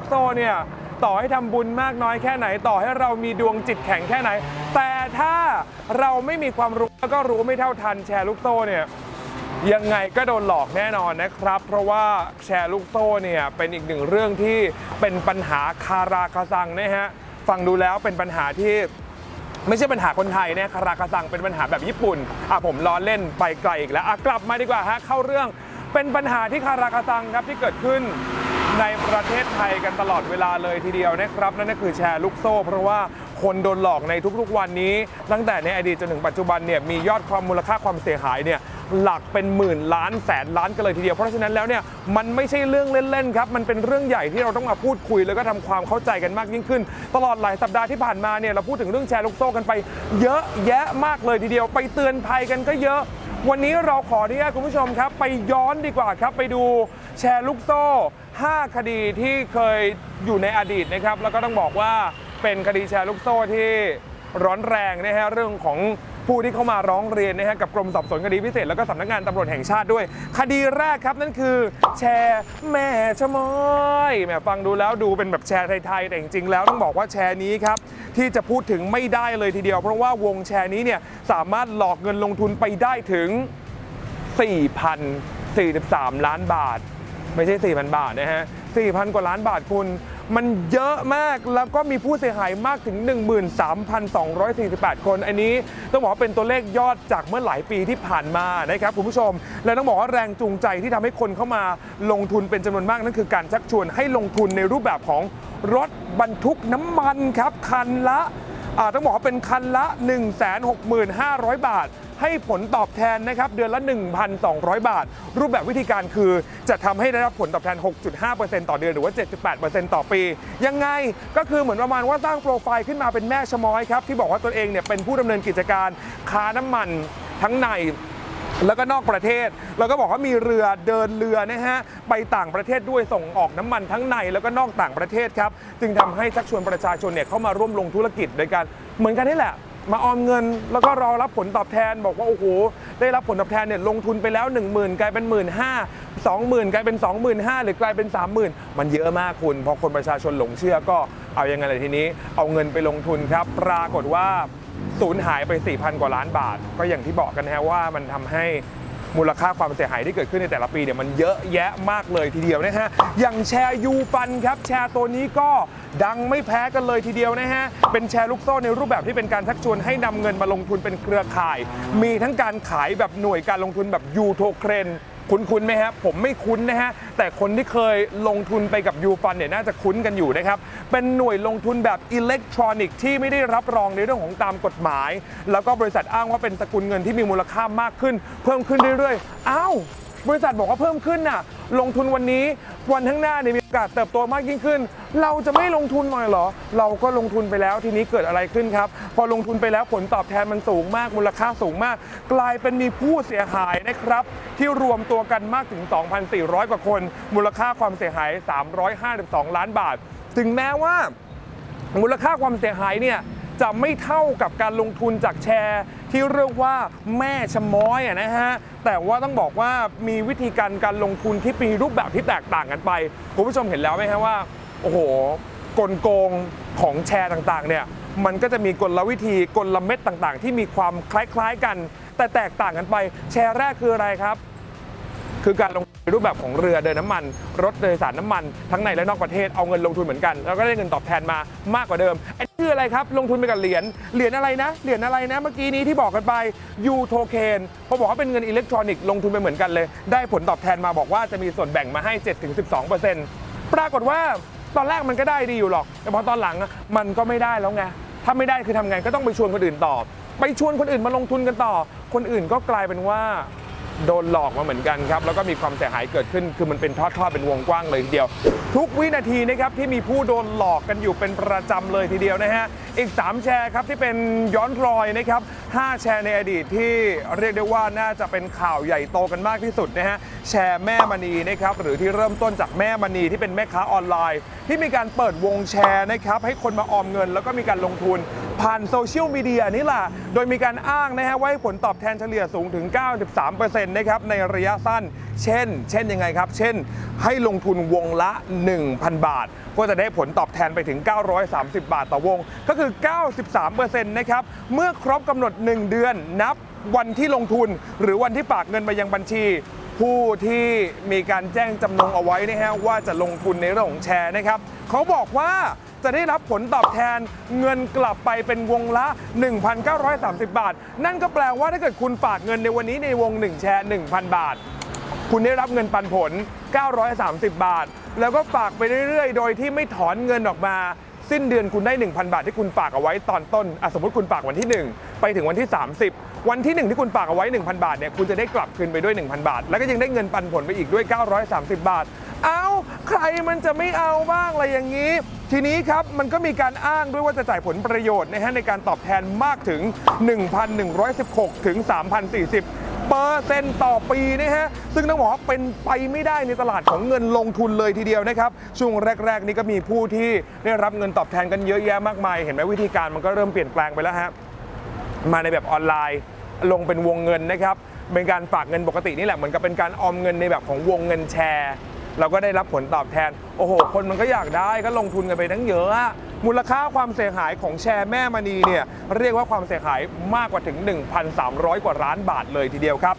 กโซ่เนี่ยต่อให้ทำบุญมากน้อยแค่ไหน ต่อให้เรามีดวงจิตแข็งแค่ไหน แต่ถ้าเราไม่มีความรู้แล้วก็รู้ไม่เท่าทันแชร์ลูกโซ่เนี่ยยังไงก็โดนหลอกแน่นอนนะครับ เพราะว่าแชร์ลูกโซ่เนี่ยเป็นอีกหนึ่งเรื่องที่เป็นปัญหาคาราคาซังนะฮะฟังดูแล้วเป็นปัญหาที่ไม่ใช่ปัญหาคนไทยนะคาราคาซังเป็นปัญหาแบบญี่ปุ่นอะผมล้อเล่นไปไกลอีกแล้วอะกลับมาดีกว่าฮะเข้าเรื่องเป็นปัญหาที่คาราคาซังครับที่เกิดขึ้น ในประเทศไทยกันตลอดเวลาเลยทีเดียวนะครับ นั่นก็คือแชร์ลูกโซ่ เพราะว่าคนโดนหลอกในทุกๆวันนี้ ตั้งแต่ในอดีตจนถึงปัจจุบันเนี่ยมียอดความมูลค่าความเสียหายเนี่ยหลักเป็นหมื่นล้านแสนล้านกันเลยทีเดียวเพราะฉะนั้นแล้วเนี่ยมันไม่ใช่เรื่องเล่นๆครับมันเป็นเรื่องใหญ่ที่เราต้องมาพูดคุย แล้วก็ทำความเข้าใจกันมากยิ่งขึ้น ตลอดหลายสัปดาห์ที่ผ่านมาเนี่ยเราพูดถึงเรื่องแชร์ลูกโซ่กันไป เยอะแยะมากเลยทีเดียว ไปเตือนภัยกันก็เยอะ วันนี้เราขออนุญาตคุณผู้ชมครับ ไปย้อนดีกว่าครับไปดูแชร์ลูกโซ่ 5 คดีที่เคยอยู่ในอดีตนะครับ แล้วก็ต้องบอกว่าเป็นคดีแชร์ลูกโซ่ที่ร้อนแรงนะฮะเรื่องของ ผู้ที่เข้ามาร้องเรียนนะฮะกับกรมสอบสวนคดีพิเศษแล้วก็สำนักงานตำรวจแห่งชาติด้วย คดีแรกครับนั่นคือ แชร์แม่ชะมอยแหมฟังดูแล้วดูเป็นแบบแชร์ไทยๆแต่จริงๆแล้วต้องบอกว่าแชร์นี้ครับที่จะพูดถึงไม่ได้เลยทีเดียว เพราะว่าวงแชร์นี้เนี่ยสามารถหลอกเงินลงทุนไปได้ถึง 4,043 ล้านบาท ไม่ใช่ 4,000 บาทนะฮะ4,000 กว่าล้านบาทคุณ มันเยอะมากแล้วก็มีผู้เสียหายมากถึง 13,248 คน อันนี้ต้องบอกว่าเป็นตัวเลขยอดจากเมื่อหลายปีที่ผ่านมานะครับคุณผู้ชม และต้องบอกว่าแรงจูงใจที่ทำให้คนเข้ามาลงทุนเป็นจำนวนมากนั่นคือการชักชวนให้ลงทุนในรูปแบบของรถบรรทุกน้ำมันครับคันละ ต้องบอกว่าเป็นคันละ 165,000 บาท ให้ผลตอบแทนนะครับเดือนละ 1,200 บาท รูปแบบวิธีการคือจะทำให้ได้รับผลตอบแทน 6.5%ต่อเดือนหรือว่า 7.8%ต่อปี ยังไงก็คือเหมือนประมาณว่าสร้างโปรไฟล์ขึ้นมาเป็นแม่ชะม้อยครับที่บอกว่าตนเองเนี่ยเป็นผู้ดำเนินกิจการค้าน้ำมันทั้งใน แล้วก็นอกประเทศแล้วก็บอกว่ามีเรือเดินเรือนะฮะไปต่างประเทศด้วยส่งออกน้ำมันทั้งในแล้วก็นอกต่างประเทศครับจึงทำให้ชักชวนประชาชนเนี่ยเข้ามาร่วมลงธุรกิจโดยการเหมือนกันนี่แหละมาออมเงินแล้วก็รอรับผลตอบแทนบอกว่าโอ้โหได้รับผลตอบแทนเนี่ยลงทุนไปแล้ว 1 0,000 กลายเป็น 1 5ื่นห้าสองหมื่นกลายเป็น 25,000 หรือกลายเป็น 30,000 มันเยอะมากคุณ พอคนประชาชนหลงเชื่อก็เอายังไงเลยทีนี้ เอาเงินไปลงทุนครับ ปรากฏว่า สูญหายไป 4,000 กว่าล้านบาท ก็อย่างที่บอกกันนะฮะว่ามันทำให้มูลค่าความเสียหายที่เกิดขึ้นในแต่ละปีเนี่ยมันเยอะแยะมากเลยทีเดียวนะฮะ อย่างแชร์ยูฟันครับ แชร์ตัวนี้ก็ดังไม่แพ้กันเลยทีเดียวนะฮะ เป็นแชร์ลูกโซ่ในรูปแบบที่เป็นการชักชวนให้นำเงินมาลงทุนเป็นเครือข่าย มีทั้งการขายแบบหน่วยการลงทุนแบบยูโทเครน คุ้นๆไหมครับผมไม่คุ้นนะฮะแต่คนที่เคยลงทุนไปกับยูฟันเนี่ยน่าจะคุ้นกันอยู่นะครับเป็นหน่วยลงทุนแบบอิเล็กทรอนิกส์ที่ไม่ได้รับรองในเรื่องของตามกฎหมาย แล้วก็บริษัทอ้างว่าเป็นสกุลเงินที่มีมูลค่ามากขึ้น เพิ่มขึ้นเรื่อยๆอ้าว บริษัทบอกว่าเพิ่มขึ้นน่ะ ลงทุนวันนี้วันข้างหน้าเนี่ยมีโอกาสเติบโตมากยิ่งขึ้น เราจะไม่ลงทุนหน่อยเหรอ เราก็ลงทุนไปแล้วทีนี้เกิดอะไรขึ้นครับ พอลงทุนไปแล้วผลตอบแทนมันสูงมากมูลค่าสูงมาก กลายเป็นมีผู้เสียหายนะครับ ที่รวมตัวกันมากถึง 2,400 กว่าคน มูลค่าความเสียหาย 352 ล้านบาท ถึงแม้ว่ามูลค่าความเสียหายเนี่ย จะไม่เท่ากับการลงทุนจากแชร์ ที่เรียกว่าแม่ชะม้อยนะฮะแต่ว่าต้องบอกว่ามีวิธีการการลงทุนที่มีรูปแบบที่แตกต่างกันไปคุณผู้ชมเห็นแล้วไหมฮะว่าโอ้โหกลโกงของแชร์ต่างๆเนี่ยมันก็จะมีกลวิธีกลเม็ดต่างๆ ที่มีความคล้ายๆกัน แต่แตกต่างกันไป แชร์แรกคืออะไรครับ คือการลง รูปแบบของเรือเดินน้ำมัน รถโดยสารน้ำมัน ทั้งในและนอกประเทศเอาเงินลงทุนเหมือนกัน แล้วก็ได้เงินตอบแทนมามากกว่าเดิมไอ้นี่คืออะไรครับ ลงทุนไปกับเหรียญเหรียญอะไรนะเหรียญอะไรนะเมื่อกี้นี้ที่บอกกันไปยูโทเคนพอบอกว่าเป็นเงินอิเล็กทรอนิกส์ลงทุนไปเหมือนกันเลย ได้ผลตอบแทนมาบอกว่าจะมีส่วนแบ่งมาให้ 7-12%ปรากฏว่าตอนแรกมันก็ได้ดีอยู่หรอก แต่พอตอนหลังมันก็ไม่ได้แล้วไงถ้าไม่ได้คือทำไงก็ต้องไปชวนคนอื่นต่อ ไปชวนคนอื่นมาลงทุนกันต่อ คนอื่นก็กลายเป็นว่า โดนหลอกมาเหมือนกันครับแล้วก็มีความเสียหายเกิดขึ้น คือมันเป็นทอดๆเป็นวงกว้างเลยทีเดียว ทุกวินาทีนะครับที่มีผู้โดนหลอกกันอยู่เป็นประจำเลยทีเดียวนะฮะอีก 3 แชร์ครับที่เป็นย้อนรอยนะครับ5แชร์ในอดีตที่เรียกได้ว่าน่าจะเป็นข่าวใหญ่โตกันมากที่สุดนะฮะแชร์แม่มณีนะครับหรือที่เริ่มต้นจากแม่มณีที่เป็นแม่ค้าออนไลน์ ที่มีการเปิดวงแชร์นะครับให้คนมาออมเงิน แล้วก็มีการลงทุน ผ่านโซเชียลมีเดียนี่แหละโดยมีการอ้างนะฮะว่าให้ผลตอบแทนเฉลี่ยสูงถึง 93%นะครับในระยะสั้น เช่น เช่นยังไงครับ เช่น ให้ลงทุนวงละ 1,000 บาท ก็จะได้ผลตอบแทนไปถึง 930 บาทต่อวง ก็คือ 93%นะครับเมื่อครบกำหนด 1 เดือนนับวันที่ลงทุน หรือวันที่ฝากเงินมายังบัญชีผู้ที่มีการแจ้งจำนงเอาไว้นะฮะว่าจะลงทุนในเรื่องของแชร์นะครับ เขาบอกว่า จะได้รับผลตอบแทนเงินกลับไปเป็นวงละ 1,930 บาท นั่นก็แปลว่าถ้าเกิดคุณฝากเงินในวันนี้ในวง 1 แชร์ 1,000 บาท คุณได้รับเงินปันผล 930 บาท แล้วก็ฝากไปเรื่อยๆ โดยที่ไม่ถอนเงินออกมาสิ้นเดือนคุณได้ 1,000 บาทที่คุณฝากเอาไว้ตอนต้นอสมมติคุณฝากวันที่ 1 ไปถึงวันที่ 30 วันที่ 1 ที่คุณฝากเอาไว้ 1,000 บาทเนี่ยคุณจะได้กลับคืนไปด้วย 1,000 บาท แล้วก็ยังได้เงินปันผลไปอีกด้วย 930 บาท เอาใครมันจะไม่เอาบ้างอะไรอย่างนี้ ทีนี้ครับมันก็มีการอ้างด้วยว่าจะจ่ายผลประโยชน์นะฮะในการตอบแทนมากถึง 1,116 ถึง 3,040 เปอร์เซ็นต์ต่อปีนะฮะซึ่งต้องบอกว่าเป็นไปไม่ได้ในตลาดของเงินลงทุนเลยทีเดียวนะครับช่วงแรก ๆ นี้ก็มีผู้ที่ได้รับเงินตอบแทนกันเยอะแยะมากมาย เห็นไหมวิธีการมันก็เริ่มเปลี่ยนแปลงไปแล้วฮะมาในแบบออนไลน์ลงเป็นวงเงินนะครับเป็นการฝากเงินปกตินี่แหละเหมือนกับเป็นการออมเงินในแบบของวงเงินแชร์ เราก็ได้รับผลตอบแทน โอ้โห คนมันก็อยากได้ก็ลงทุนกันไปทั้งเยอะ มูลค่าความเสียหายของแชร์แม่มณีเนี่ยเรียกว่าความเสียหายมากกว่าถึง 1,300 กว่าล้านบาทเลยทีเดียวครับ